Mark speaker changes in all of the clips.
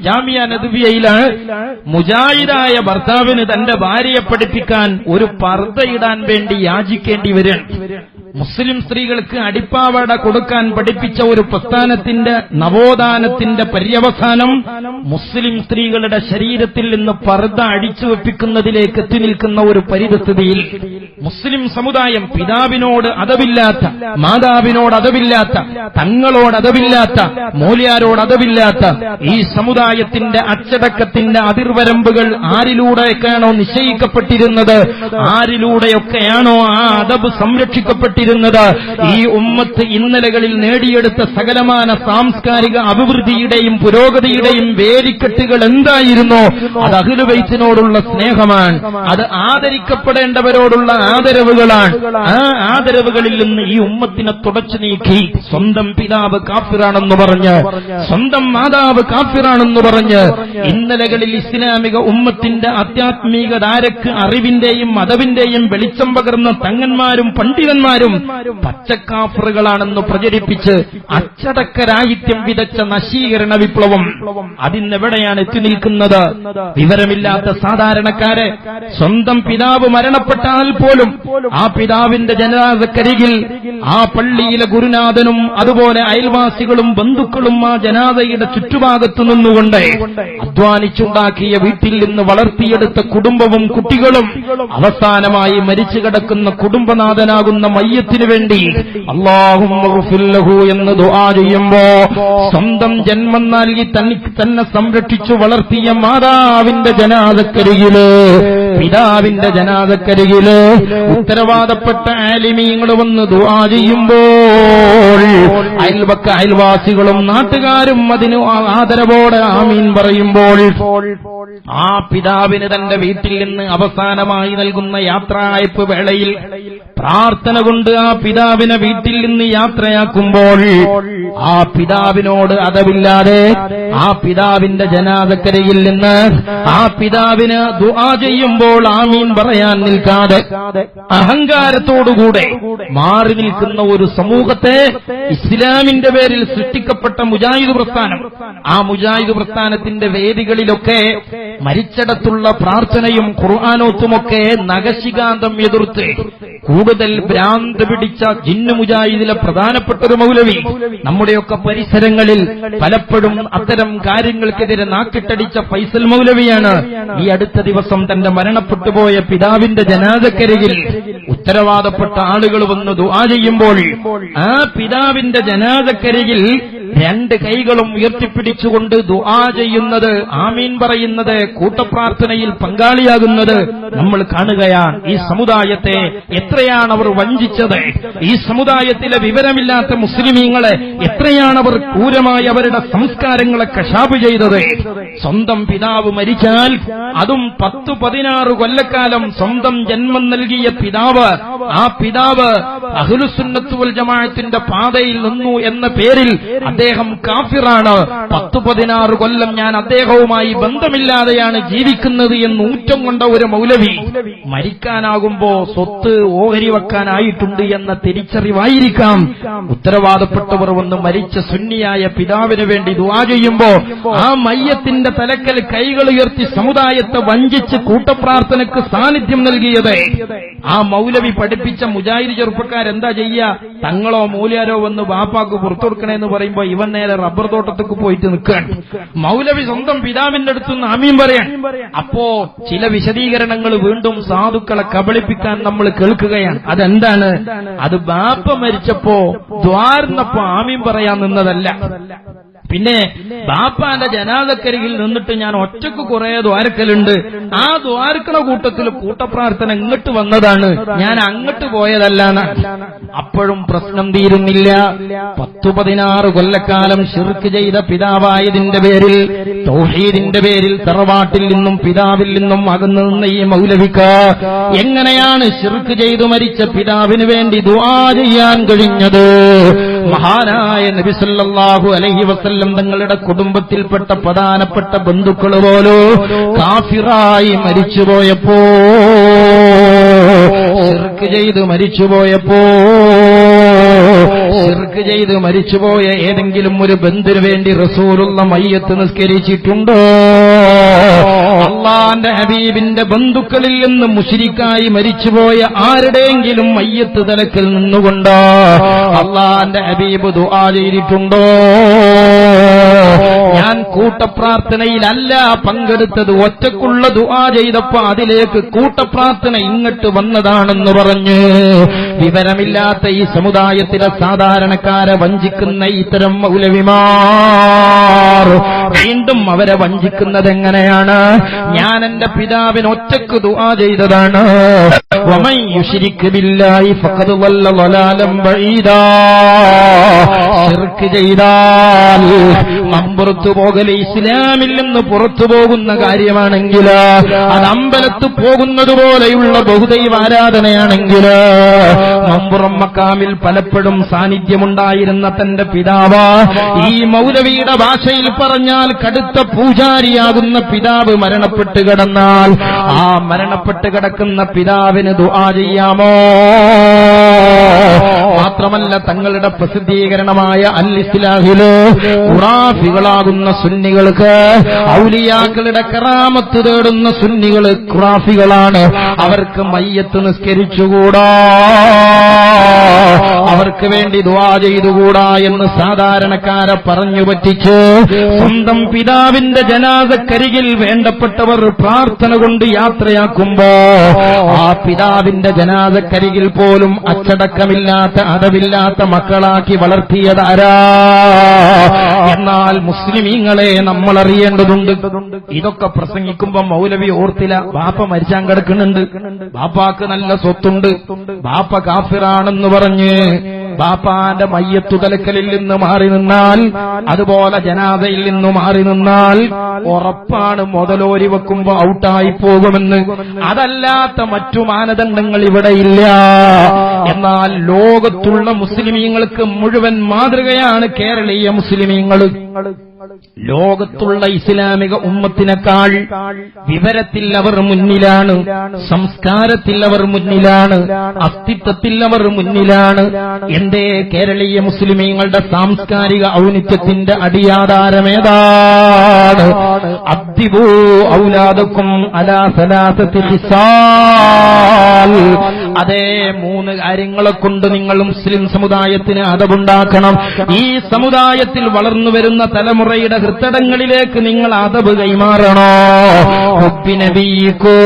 Speaker 1: ജാമിയ നദുബിയയിലാണ് മുജാഹിദായ ഭർത്താവിന് തന്റെ ഭാര്യയെ പഠിപ്പിക്കാൻ ഒരു പർദ്ദയിടാൻ വേണ്ടി യാചിക്കേണ്ടി വരും മുസ്ലിം സ്ത്രീകൾക്ക് അടിപ്പാവട കൊടുക്കാൻ പഠിപ്പിച്ച ഒരു പ്രസ്ഥാനത്തിന്റെ നവോത്ഥാനത്തിന്റെ പര്യവസാനം മുസ്ലിം സ്ത്രീകളുടെ ശരീരത്തിൽ നിന്ന് പർദ്ദ അടിച്ചു വെപ്പിക്കുന്നതിലേക്ക് എത്തി നിൽക്കുന്ന ഒരു പരിതസ്ഥിതിയിൽ മുസ്ലിം സമുദായം പിതാവിനോട് അതവില്ലാത്ത മാതാവിനോട് അതവില്ലാത്ത തങ്ങളോട് അതവില്ലാത്ത മൂല്യാരോട് അതവില്ലാത്ത ഈ സമുദായത്തിന്റെ അച്ചടക്കത്തിന്റെ അതിർവരമ്പുകൾ ആരിലൂടെയൊക്കെയാണോ നിശ്ചയിക്കപ്പെട്ടിരുന്നത്? ആരിലൂടെയൊക്കെയാണോ ആ അതബ് സംരക്ഷിക്കപ്പെട്ടിരുന്നത്? ഈ ഉമ്മത്ത് ഇന്നലകളിൽ നേടിയെടുത്ത സകലമാന സാംസ്കാരിക അഭിവൃദ്ധിയുടെയും പുരോഗതിയുടെയും വേലിക്കെട്ടുകൾ എന്തായിരുന്നോ? അത് അഖിലുബൈത്തിനോടുള്ള സ്നേഹമാണ്. അത് ആദരിക്കപ്പെടേണ്ടവരോടുള്ള ആദരവുകളാണ്. ആ ആദരവുകളിൽ നിന്ന് ഈ ഉമ്മത്തിനെ തുടച്ചു നീക്കി. സ്വന്തം പിതാവ് കാഫിറാണെന്ന് പറഞ്ഞ് സ്വന്തം മാതാവ് കാഫിറാണെന്ന് പറഞ്ഞ് ഇന്നലകളിൽ ഇസ്ലാമിക ഉമ്മത്തിന്റെ ആധ്യാത്മിക ധാരക്ക് അറിവിന്റെയും മതവിന്റെയും വെളിച്ചം പകർന്ന തങ്ങന്മാരും പണ്ഡിതന്മാരും പച്ചക്കാഫറുകളാണെന്ന് പ്രചരിപ്പിച്ച് അച്ചടക്കരാഹിത്യം വിതച്ച നശീകരണ വിപ്ലവം. അതിന്നെവിടെയാണ് എത്തി നിൽക്കുന്നത്? വിവരമില്ലാത്ത സാധാരണക്കാരെ സ്വന്തം പിതാവ് മരണപ്പെട്ടാൽ പോലും ആ പിതാവിന്റെ ജനാദക്കരികിൽ ആ പള്ളിയിലെ ഗുരുനാഥനും അതുപോലെ അയൽവാസികളും ബന്ധുക്കളും ആ ജനാദയുടെ ചുറ്റുഭാഗത്തു നിന്നുകൊണ്ട് അധ്വാനിച്ചുണ്ടാക്കിയ വീട്ടിൽ നിന്ന് വളർത്തിയെടുത്ത കുടുംബവും കുട്ടികളും അവസാനമായി മരിച്ചു കിടക്കുന്ന കുടുംബനാഥനാകുന്ന മയ്യത്തിനു വേണ്ടി അള്ളാഹും എന്ന് ദുആ ചെയ്യുമ്പോ സ്വന്തം ജന്മം നൽകി തന്നെ സംരക്ഷിച്ചു വളർത്തിയ മാതാവിന്റെ ജനാദക്കരികിൽ പിതാവിന്റെ ജനാദക്കരികിൽ ഉത്തരവാദപ്പെട്ട ആലിമീങ്ങൾ വന്ന് ദുആ ചെയ്യുമ്പോൾ അയൽവക്ക അയൽവാസികളും നാട്ടുകാരും അതിന് ആദരവോടെ ആമീൻ പറയുമ്പോൾ ആ പിതാവിന് തന്റെ വീട്ടിൽ നിന്ന് അവസാനമായി നൽകുന്ന യാത്രായപ്പ് വേളയിൽ പ്രാർത്ഥന കൊണ്ട് ആ പിതാവിനെ വീട്ടിൽ നിന്ന് യാത്രയാക്കുമ്പോൾ ആ പിതാവിനോട് അതവില്ലാതെ ആ പിതാവിന്റെ ജനാതക്കരയിൽ നിന്ന് ആ പിതാവിന് ദുആ ചെയ്യുമ്പോൾ ആമീൻ പറയാൻ നിൽക്കാതെ അഹങ്കാരത്തോടുകൂടെ മാറി നിൽക്കുന്ന ഒരു സമൂഹത്തെ ഇസ്ലാമിന്റെ പേരിൽ സൃഷ്ടിക്കപ്പെട്ട മുജാഹിദ് പ്രസ്ഥാനം. ആ മുജാഹിദ് പ്രസ്ഥാനത്തിന്റെ വേദികളിലൊക്കെ മരിച്ചടത്തുള്ള പ്രാർത്ഥനയും ഖുർആാനോത്തുമൊക്കെ നഗശികാന്തം എതിർത്ത് കൂടുതൽ ഭ്രാന്ത് പിടിച്ച ജിന്നു മുജാഹിദിലെ പ്രധാനപ്പെട്ട ഒരു മൗലവി. നമ്മുടെയൊക്കെ പരിസരങ്ങളിൽ പലപ്പോഴും അത്തരം കാര്യങ്ങൾക്കെതിരെ നാക്കിട്ടടിച്ച ഫൈസൽ മൗലവിയാണ്. ഈ അടുത്ത ദിവസം തന്റെ മരണപ്പെട്ടുപോയ പിതാവിന്റെ ജനാദക്കരികിൽ ഉത്തരവാദപ്പെട്ട ആളുകൾ വന്ന് ദുആ ചെയ്യുമ്പോൾ ആ പിതാവിന്റെ ജനാദക്കരികിൽ രണ്ട് കൈകളും ഉയർത്തിപ്പിടിച്ചുകൊണ്ട് ദുആ ചെയ്യുന്നത് ആമീൻ പറയുന്നത് കൂട്ടപ്രാർത്ഥനയിൽ പങ്കാളിയാകുന്നത് നമ്മൾ കാണുകയാണ് ഈ സമുദായത്തെ എത്രയാണ് അവർ വഞ്ചിച്ചത്? ഈ സമുദായത്തിലെ വിവരമില്ലാത്ത മുസ്ലിമീങ്ങളെ എത്രയാണ് അവർ ക്രൂരമായി അവരുടെ സംസ്കാരങ്ങളെ കശാപ്പ് ചെയ്തത്? സ്വന്തം പിതാവ് മരിച്ചാൽ അതും പത്തു പതിനാറ് കൊല്ലക്കാലം സ്വന്തം ജന്മം നൽകിയ പിതാവ് ആ പിതാവ് അഹുലുസുന്നത്തുവൽ ജമാഅത്തിന്റെ പാതയിൽ നിന്നു എന്ന പേരിൽ അദ്ദേഹം കാഫിറാണ്. പത്തു പതിനാറ് കൊല്ലം ഞാൻ അദ്ദേഹവുമായി ബന്ധമില്ലാതെയാണ് ജീവിക്കുന്നത് എന്ന് ഊറ്റം കൊണ്ട ഒരു മൗലവി മരിക്കാനാകുമ്പോ സ്വത്ത് ഓഹരി വെക്കാനായിട്ടുണ്ട് എന്ന തിരിച്ചറിവായിരിക്കാം. ഉത്തരവാദപ്പെട്ടവർ വന്ന് മരിച്ച സുന്നിയായ പിതാവിന് വേണ്ടി ദുവാ ചെയ്യുമ്പോ ആ മയ്യത്തിന്റെ തലക്കൽ കൈകൾ ഉയർത്തി സമുദായത്തെ വഞ്ചിച്ച് കൂട്ടപ്രാർത്ഥനക്ക് സാന്നിധ്യം നൽകിയത്. ആ മൗലവി പഠിപ്പിച്ച മുജാഹിദ് ചെറുപ്പക്കാരെന്താ ചെയ്യുക തങ്ങളോ മൂല്യാരോ വന്ന് വാപ്പാക്ക് പുറത്തു കൊടുക്കണേന്ന് പറയുമ്പോ ഇവൻ നേരെ റബ്ബർ തോട്ടത്തേക്ക് പോയിട്ട് നിൽക്കുകയാണ്. മൗലവി സ്വന്തം പിതാവിന്റെ അടുത്തുനിന്ന് ആമീൻ പറയാൻ. അപ്പോ ചില വിശദീകരണങ്ങൾ വീണ്ടും സാധുക്കളെ കബളിപ്പിക്കാൻ നമ്മൾ കേൾക്കുകയാണ്. അതെന്താണ്? അത് ബാപ്പ മരിച്ചപ്പോ ദ്വാർന്നപ്പോ ആമീൻ പറയാൻ നിന്നതല്ല. പിന്നെ ബാപ്പാന്റെ ജനാദക്കരികിൽ നിന്നിട്ട് ഞാൻ ഒറ്റയ്ക്ക് കുറെ ദ്വാരക്കലുണ്ട്. ആ ദ്വാരക്കണ കൂട്ടത്തിൽ കൂട്ടപ്രാർത്ഥന ഇങ്ങോട്ട് വന്നതാണ്. ഞാൻ അങ്ങോട്ട് പോയതല്ലാണ് അപ്പോഴും പ്രശ്നം തീരുന്നില്ല. പത്തു പതിനാറ് കൊല്ലക്കാലം ഷിർക്ക് ചെയ്ത പിതാവായതിന്റെ പേരിൽ തൗഹീദിന്റെ പേരിൽ തറവാട്ടിൽ നിന്നും പിതാവിൽ നിന്നും അകന്നു നിന്ന ഈ മൗലവിക്ക് എങ്ങനെയാണ് ശിർക്ക് ചെയ്തു മരിച്ച പിതാവിന് വേണ്ടി ദുആ ചെയ്യാൻ കഴിഞ്ഞത്? മഹാനായ നബിസല്ലാഹു അലഹി വസല്ലം തങ്ങളുടെ കുടുംബത്തിൽപ്പെട്ട പ്രധാനപ്പെട്ട ബന്ധുക്കൾ പോലോ കാഫിറായി മരിച്ചുപോയപ്പോ ശിർക്ക് ചെയ്ത് മരിച്ചുപോയപ്പോ ഷിർക്ക് ചെയ്ത് മരിച്ചുപോയ ഏതെങ്കിലും ഒരു ബന്ധുവിന് വേണ്ടി റസൂലുള്ള മയ്യത്ത് നിസ്കരിച്ചിട്ടുണ്ടോ? അള്ളാന്റെ ഹബീബിന്റെ ബന്ധുക്കളിൽ നിന്ന് മുഷിരിക്കായി മരിച്ചുപോയ ആരുടെയെങ്കിലും മയ്യത്ത് തലക്കിൽ നിന്നുകൊണ്ട് അള്ളാന്റെ ഹബീബ് ദുആ ചെയ്തിട്ടുണ്ടോ? ഞാൻ കൂട്ടപ്രാർത്ഥനയിലല്ല പങ്കെടുത്തത്. ഒറ്റക്കുള്ള ദുആ ചെയ്തപ്പോ അതിലേക്ക് കൂട്ടപ്രാർത്ഥന ഇങ്ങോട്ട് വന്നതാണെന്ന് പറഞ്ഞ് വിവരമില്ലാത്ത ഈ സമുദായത്തിലെ സാധാരണക്കാരെ വഞ്ചിക്കുന്ന ഇത്തരം മൗലവിമാർ വീണ്ടും അവരെ വഞ്ചിക്കുന്നത് എങ്ങനെയാണ്? ഞാൻ എന്റെ പിതാവിന് ഒറ്റയ്ക്ക് ദുആ ചെയ്തതാണ്. ചെയ്താൽ മമ്പുറത്തു പോകൽ ഇസ്ലാമിൽ നിന്ന് പുറത്തു പോകുന്ന കാര്യമാണെങ്കിൽ അത് അമ്പലത്ത് പോകുന്നത് പോലെയുള്ള ബഹുദൈവ ആരാധനയാണെങ്കിൽ മമ്പുറം മക്കാമിൽ പലപ്പോഴും സാന്നിധ്യമുണ്ടായിരുന്ന തന്റെ പിതാവ്. ഈ മൗലവിയുടെ ഭാഷയിൽ പറഞ്ഞാൽ കടുത്ത പൂജാരിയാകുന്ന പിതാവ് മരണപ്പെട്ട് കിടന്നാൽ ആ മരണപ്പെട്ട് കിടക്കുന്ന പിതാവിന് ദുആ ചെയ്യാമോ? മാത്രമല്ല തങ്ങളുടെ പ്രസിദ്ധീകരണമായ അൽ ഇസ്ലാഹിൽ ഖുറാഫികളാകുന്ന സുന്നികൾക്ക് ഔലിയാക്കളുടെ കറാമത്ത് തേടുന്ന സുന്നികൾ ഖുറാഫികളാണ്. അവർക്ക് മയ്യത്ത് നിസ്കരിച്ചുകൂടാ. അവർക്ക് വേണ്ടി ദ്വാ ചെയ്തുകൂടാ എന്ന് സാധാരണക്കാരെ പറഞ്ഞു പറ്റിച്ച് സ്വന്തം പിതാവിന്റെ ജനാസക്കരികിൽ വേണ്ടപ്പെട്ടവർ പ്രാർത്ഥന കൊണ്ട് യാത്രയാക്കുമ്പോ ആ പിതാവിന്റെ ജനാസക്കരികിൽ പോലും അച്ചടക്കമില്ലാത്ത അതവില്ലാത്ത മക്കളാക്കി വളർത്തിയത് ആരാ? എന്നാൽ മുസ്ലിമീങ്ങളെ നമ്മൾ അറിയേണ്ടതുണ്ട്. ഇതൊക്കെ പ്രസംഗിക്കുമ്പോ മൗലവി ഓർത്തില ബാപ്പ മരിച്ചാൻ കിടക്കുന്നുണ്ട്. ബാപ്പാക്ക് നല്ല സ്വത്തുണ്ട്. ബാപ്പ കാഫിറാണെന്ന് പറഞ്ഞ് ബാപ്പാന്റെ മയ്യത്തു തലക്കലിൽ നിന്ന് മാറി നിന്നാൽ അതുപോലെ ജനാദയിൽ നിന്ന് മാറി നിന്നാൽ ഉറപ്പാണ് മുതലോരി വെക്കുമ്പോ ഔട്ടായി പോകുമെന്ന്. അതല്ലാത്ത മറ്റു മാനദണ്ഡങ്ങൾ ഇവിടെയില്ല എന്നാൽ ലോകത്തുള്ള മുസ്ലിമീങ്ങൾക്ക് മുഴുവൻ മാതൃകയാണ് കേരളീയ മുസ്ലിമീങ്ങൾ. ലോകത്തുള്ള ഇസ്ലാമിക ഉമ്മത്തിനേക്കാൾ വിവരത്തിൽ അവർ മുന്നിലാണ് സംസ്കാരത്തിൽ അവർ മുന്നിലാണ് അസ്തിത്വത്തിൽ അവർ മുന്നിലാണ്. എന്തേ കേരളീയ മുസ്ലിമീങ്ങളുടെ സാംസ്കാരിക ഔന്നിത്യത്തിന്റെ അടിയാധാരമേതാണ്? അദ്ദിബൂ ഔലാദക്കും അലാ സലാസത്തി ഹിസാൽ അതേ മൂന്ന് കാര്യങ്ങളെ കൊണ്ട് നിങ്ങൾ മുസ്ലിം സമുദായത്തിന് അതവുണ്ടാക്കണം ഈ സമുദായത്തിൽ വളർന്നു വരുന്ന തലമുറയുടെ ഹൃത്തടങ്ങളിലേക്ക് നിങ്ങൾ അതവ് കൈമാറണോ? ഹുബിനബീക്കോ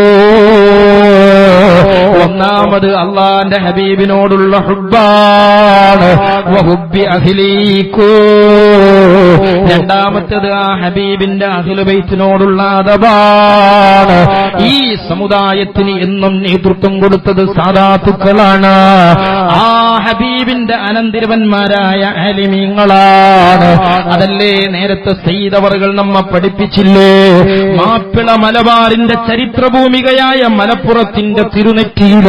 Speaker 1: ഒന്നാമത് അള്ളാന്റെ ഹബീബിനോടുള്ള ഹുബാണ് രണ്ടാമത്തേത് ആ ഹബീബിന്റെ അഖിലുബൈത്തിനോടുള്ള അതവാണ് ഈ സമുദായത്തിന് എന്നും നേതൃത്വം കൊടുത്തത് സാധാത്തുക്കളാണ് ആ ഹബീബിന്റെ അനന്തിരവന്മാരായ അലിമീങ്ങളാണ് അതല്ലേ നേരത്തെ സെയ്തവറുകൾ നമ്മ പഠിപ്പിച്ചില്ലേ? മാപ്പിള മലബാറിന്റെ ചരിത്രഭൂമികയായ മലപ്പുറത്തിന്റെ തിരുനെറ്റിയിൽ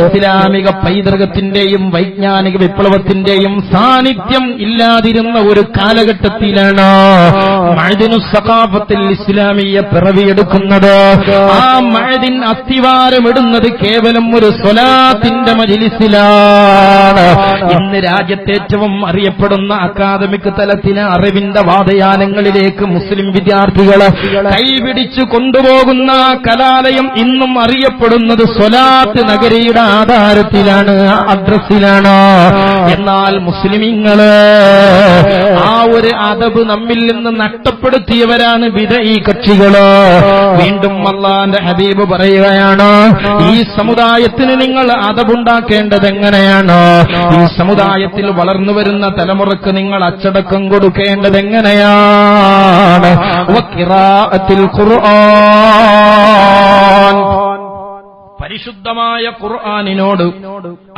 Speaker 1: ഇസ്ലാമിക പൈതൃകത്തിന്റെയും വൈജ്ഞാനിക വിപ്ലവത്തിന്റെയും സാന്നിധ്യം ഇല്ലാതിരുന്ന ഒരു കാലഘട്ടത്തിലാണ് സഖാഫത്തിൽ ഇസ്ലാമിയ പിറവിയെടുക്കുന്നത്. ആ മഴദിൻ അസ്ഥിവാരമിടുന്നത് കേവലം ഒരു സ്വലാത്തിന്റെ മജിലിസിലാണ് ഇന്ന് രാജ്യത്തെ ഏറ്റവും അറിയപ്പെടുന്ന അക്കാദമിക് തലത്തിലെ അറിവിന്റെ വാദയാനങ്ങളിലേക്ക് മുസ്ലിം വിദ്യാർത്ഥികൾ കൈപിടിച്ചു കൊണ്ടുപോകുന്ന കലാലയം ഇന്നും അറിയപ്പെടുന്നത് സ്വലാത്ത് നഗരിയുടെ ആധാരത്തിലാണ് അഡ്രസ്സിലാണ്. എന്നാൽ മുസ്ലിമിങ്ങൾ ആ ഒരു അതബ് നമ്മിൽ നിന്ന് നഷ്ടപ്പെടുത്തിയവരാണ് വിധ ഈ കക്ഷികൾ. വീണ്ടും അള്ളാന്റെ ഹബീബ് പറയുകയാണ് ഈ സമുദായത്തിന് നിങ്ങൾ അതബുണ്ടാക്കേണ്ടത് എങ്ങനെയാണ്? ഈ സമുദായത്തിൽ വളർന്നു വരുന്ന തലമുറയ്ക്ക് നിങ്ങൾ അച്ചടക്കം കൊടുക്കേണ്ടത് എങ്ങനെയാണ് ഖുർആൻ. പരിശുദ്ധമായ ഖുർആാനിനോട്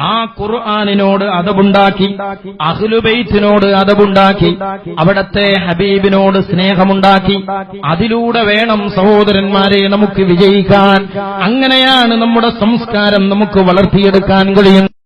Speaker 1: ആ ഖുർആാനിനോട് അതവുണ്ടാക്കി അഹ്ലുബൈത്തിനോട് അതവുണ്ടാക്കി അവിടത്തെ ഹബീബിനോട് സ്നേഹമുണ്ടാക്കി അതിലൂടെ വേണം സഹോദരന്മാരെ നമുക്ക് വിജയിക്കാൻ. അങ്ങനെയാണ് നമ്മുടെ സംസ്കാരം നമുക്ക് വളർത്തിയെടുക്കാൻ കഴിയുന്നത്.